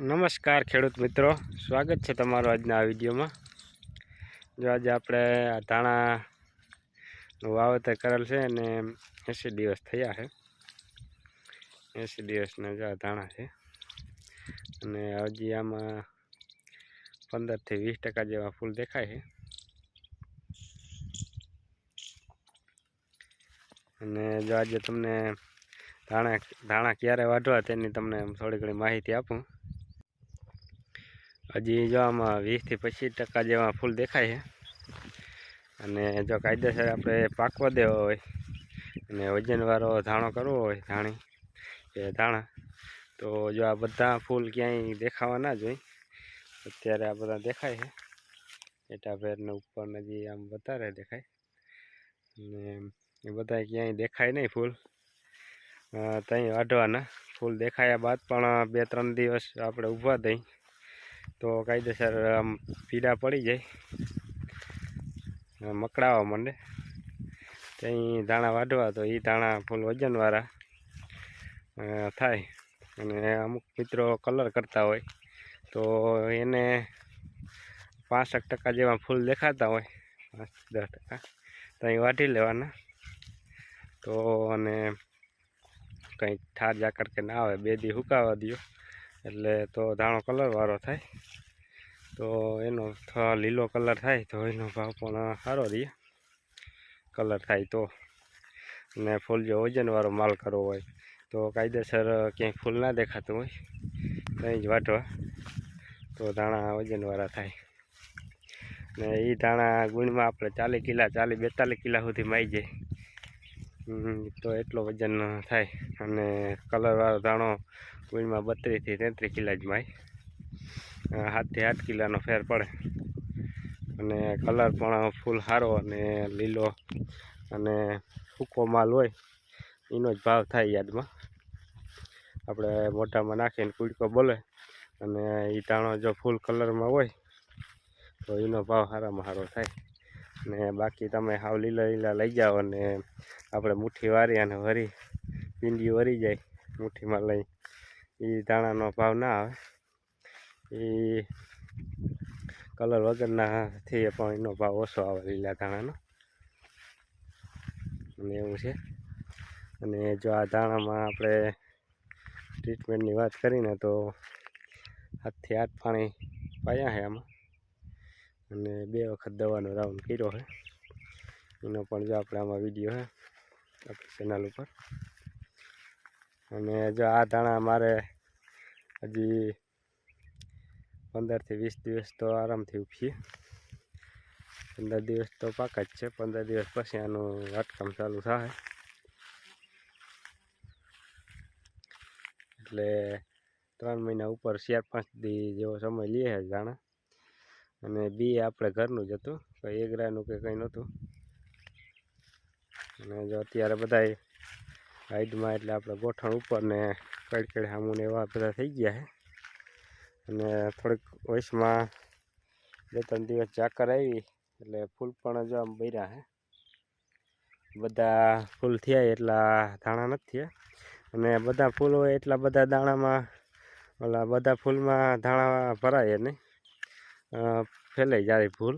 નમસ્કાર ખેડૂત મિત્રો. સ્વાગત છે તમારું આજના આ વિડીયોમાં. જો આજે આપણે આ ધાણાનું વાવેતર કરેલ છે અને એંસી દિવસ થયા છે. એંસી દિવસના જો આ ધાણા છે. અને હજી આમાં પંદરથી વીસ ટકા જેવા ફૂલ દેખાય છે. અને જો આજે તમને ધાણા ધાણા ક્યારે વાઢવા તેની તમને થોડી ઘણી માહિતી આપું. હજી જો આમાં વીસથી પચીસ ટકા જેવા ફૂલ દેખાય છે. અને જો કાયદેસર આપણે પાકવા દેવો હોય, અને વજનવાળો ધાણો કરવો હોય, ધાણી કે ધાણા, તો જો આ બધા ફૂલ ક્યાંય દેખાવા ના જોઈએ. અત્યારે આ બધા દેખાય છે. એટાભેરને ઉપર હજી આમ વધારે દેખાય. અને એ બધા ક્યાંય દેખાય નહીં ફૂલ. ત્યાં વાઢવાના. ફૂલ દેખાયા બાદ પણ બે ત્રણ દિવસ આપણે ઊભા દઈ. તો કાયદેસર, આમ, પીડા પડી જાય. મકડાવા માંડે. ત્યાં દાણા વાઢવા, તો એ દાણા ફૂલ વજનવાળા થાય. અને અમુક મિત્રો કલર કરતા હોય, તો એને પાસઠ ટકા જેવા ફૂલ દેખાતા હોય. પાંચ દસ ટકા. ત્યાં વાઢી લેવાના. તો અને કંઈ ઠાર જાકર કે ના આવે, બે દી હુકાવા દો એટલે તો ધાણો કલરવાળો થાય. તો એનો લીલો કલર થાય, તો એનો ભાવ પણ સારો રહે. કલર થાય તો. ને ફૂલ જો વજનવાળો માલ કરવો હોય, તો કાયદેસર ક્યાંય ફૂલ ના દેખાતું હોય ત્યાં જ વાટવા. તો ધાણા વજનવાળા થાય. ને એ ધાણા ગુણમાં આપણે ચાલીસ કિલા, ચાલીસ બેતાલીસ કિલા સુધી માઈ જાય. તો એટલો વજન થાય. અને કલરવાળો દાણો ગુણમાં બત્રીસથી તેત્રીસ કિલા જ માય સાતથી આઠ કિલાનો ફેર પડે. અને કલર પણ ફૂલ સારો અને લીલો અને સૂકો માલ હોય, એનો જ ભાવ થાય યાદમાં. આપણે મોટામાં નાખીને કુડકો બોલે અને એ દાણો જો ફૂલ કલરમાં હોય, તો એનો ભાવ સારામાં સારો થાય. ને બાકી તમે હાવ લીલા લીલા લઈ જાઓ અને આપણે મુઠ્ઠી વારી અને વરી, ભીંડી વરી જાય મુઠ્ઠીમાં લઈ. એ દાણાનો ભાવ ના આવે. એ કલર વગરનાથી પણ એનો ભાવ ઓછો આવે લીલા ધાણાનો. અને એવું છે. અને જો આ ધાણામાં આપણે ટ્રીટમેન્ટની વાત કરીને તો હાથથી હાથ પાણી પાયા છે આમાં. અને બે વખત દવાનો રાઉન્ડ કર્યો છે. એનો પણ જો આપણે આમાં વીડિયો છે. આપણી ચેનલ ઉપર. અને જો આ ધાણા મારે હજી પંદરથી વીસ દિવસ તો આરામથી ઉપીએ પંદર દિવસ તો પાક જ છે. પંદર દિવસ પછી આનું વાટકામ ચાલુ થાય. એટલે ત્રણ મહિના ઉપર ચાર પાંચ દી જેવો સમય લઈએ ધાણા. અને બી આપણે ઘરનું જ હતું. કંઈ એગરાનું કે કંઈ નહોતું. અને જો અત્યારે બધા હાઈટમાં એટલે આપણે ગોઠણ ઉપર ને કડકડ સામુને એવા બધા થઈ ગયા છે અને થોડીક વયસમાં બે ત્રણ દિવસ ઝાકર આવી, એટલે ફૂલ પણ જો આમ બર્યા છે બધા ફૂલ થયા એટલા દાણા નથી થયા. અને બધા ફૂલ હોય એટલા બધા દાણામાં, ઓલા બધા ફૂલમાં ધાણા ભરાય નહીં. ફેલાઈ જાય ફૂલ.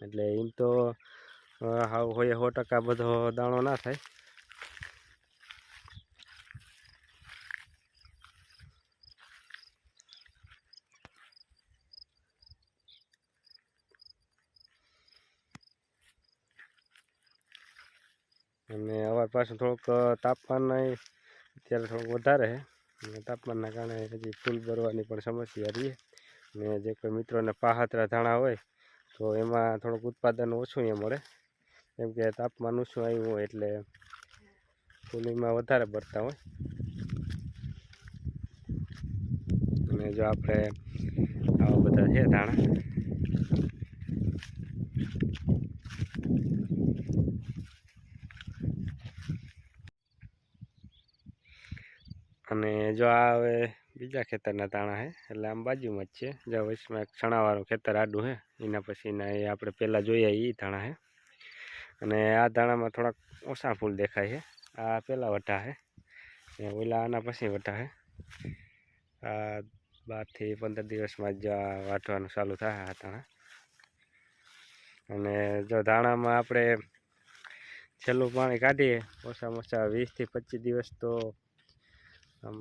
એટલે એમ તો હોય સો ટકા બધો દાણો ના થાય. અને અવાર પાછું થોડુંક તાપમાન અત્યારે થોડુંક વધારે છે. તાપમાનના કારણે હજી ફૂલ ભરવાની પણ સમસ્યા રહી ને જે કોઈ મિત્રોને પાહાતરા ધાણા હોય, તો એમાં થોડુંક ઉત્પાદન ઓછું એ મળે. કેમ કે તાપમાન ઓછું આવ્યું હોય એટલે કુલિંગમાં વધારે ભરતા હોય. અને જો આપણે આવા બધા છે ધાણા. અને જો આ હવે બીજા ખેતરના દાણા છે, એટલે આમ બાજુમાં જ છે. જો વચમાં એક ચણાવાળું ખેતર આડું છે, એના પછીના એ આપણે પહેલાં જોઈએ એ ધાણા છે. અને આ દાણામાં થોડાક ઓછા ફૂલ દેખાય છે. આ પહેલાં વટા છે. ને ઓલા આના પછી વટા છે. આ બારથી પંદર દિવસમાં જ વાટવાનું ચાલુ થાય આ દાણા અને જો દાણામાં આપણે છેલ્લું પાણી કાઢીએ, ઓછામાં ઓછા વીસથી પચીસ દિવસ તો આમ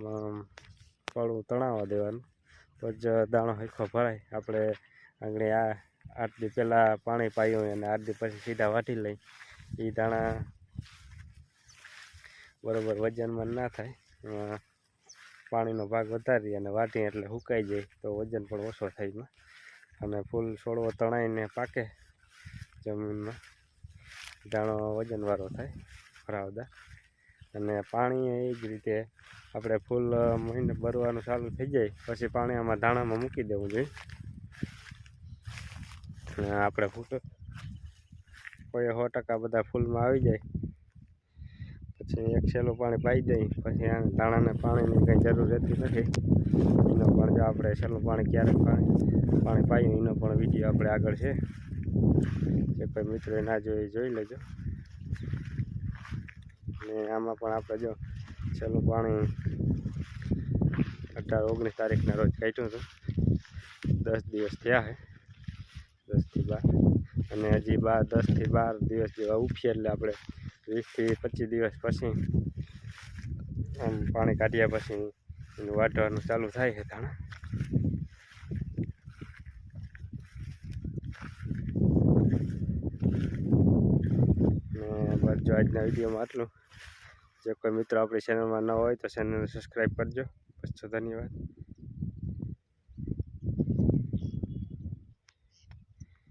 પડવું તણાવવા દેવાનું. તો જ દાણો હરખો ભરાય. આપણે આંગળી આ આઠ દી પહેલાં પાણી પાયું અને આઠ દી પછી સીધા વાટી લઈ. એ દાણા બરોબર વજનમાં ના થાય. પાણીનો ભાગ વધારી અને વાટી એટલે સુકાઈ જાય તો વજન પણ ઓછો થાય એમાં. અને ફૂલ છોડવો તણાઈને પાકે જમીનમાં. દાણો વજનવાળો થાય, ભરાવદાર. અને પાણી એ જ રીતે આપણે ફૂલ મહિને ભરવાનું ચાલુ થઈ જાય, પછી પાણી આમાં ધાણામાં મૂકી દેવું જોઈએ. અને આપણે ફૂલ કોઈ સો ટકા બધા ફૂલમાં આવી જાય. પછી એક સેલું પાણી પાઈ દઈ, પછી આ ધાણાને પાણીની કંઈ જરૂર રહેતી નથી. એનો પણ જો આપણે સેલું પાણી ક્યારેક પાણી પાણી પાયું એનો પણ વીડિયો આપણે આગળ છે. જે કોઈ મિત્રોએ ના જોઈએ જોઈ લેજો. ને આમાં પણ આપણે જો છેલ્લું પાણી અઢાર, ઓગણીસ તારીખના રોજ કાઢ્યું હતું. દસ દિવસ થયા છે. દસથી બાર. અને હજી બાર, દસથી બાર દિવસ જેવા ઉઠીએ એટલે આપણે વીસથી પચીસ દિવસ પછી આમ પાણી કાઢ્યા પછી એનું વાઢવાનું ચાલુ થાય છે ધાણા. બસ જો આજના વિડીયોમાં આટલું. જો કોઈ મિત્રો આપણી ચેનલમાં ન હોય તો ચેનલને સબસ્ક્રાઈબ કરજો. બસ ધન્યવાદ.